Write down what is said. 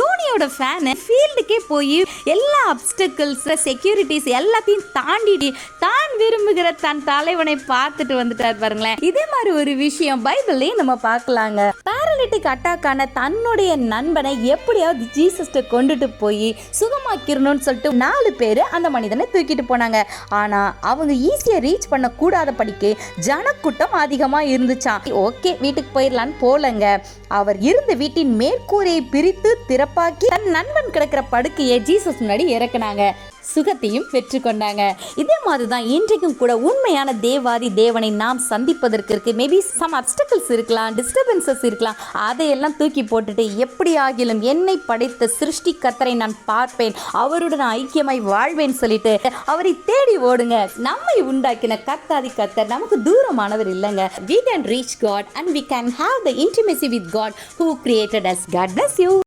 தோனியோட fan ஃபீல்டுக்கே போய் எல்லா அப்டக்கிள்ஸ் securities எல்லாத்தையும் தாண்டிட்டு தான் விரும்புகிற தன் தலைவனை பார்த்துட்டு வந்துட்டார் பாருங்களேன். இதே மாதிரி ஒரு விஷயம் பைபிள்லையும் நம்ம பார்க்கலாங்க. பேரலிட்டிக் அட்டாக் ஆன தன்னுடைய நண்பனை எப்படியாவது ஜீசஸ்ட கொண்டுட்டு போய் சுகமாக்கிடணும்னு சொல்லிட்டு நாலு பேர் அந்த மனிதனை தூக்கிட்டு போனாங்க. ஆனா அவங்க ஈஸியாக ரீச் பண்ண கூடாத படிக்கு ஜனக்கூட்டம் அதிகமாக இருந்துச்சான் ஓகே வீட்டுக்கு போயிடலான்னு போலங்க. அவர் இருந்த வீட்டின் மேற்கூரையை பிரித்து திறப்பாக்கி தன் நண்பன் கிடக்கிற படுக்கையை ஜீசஸ் முன்னாடி இறக்குனாங்க. சுகத்தையும் பெற்றுக்கொண்டாங்க இதே மாதிரி தான் இன்றைக்கும் கூட உண்மையான தேவாதி தேவனை நாம் சந்திப்பதற்கு இருக்கு மேபி சம் அப்டக்கிள்ஸ் இருக்கலாம் டிஸ்டர்பன்சஸ் இருக்கலாம். அதையெல்லாம் தூக்கி போட்டுட்டு எப்படி ஆகிலும் என்னை படைத்த சிருஷ்டி கத்தரை நான் பார்ப்பேன். அவருடன் ஐக்கியமாய் வாழ்வேன் சொல்லிட்டு அவரை தேடி ஓடுங்க. நம்மை உண்டாக்கின கத்தாதி கத்தர் நமக்கு தூரமானவர் இல்லைங்க. We can reach God and we can have the intimacy with God who created us God bless you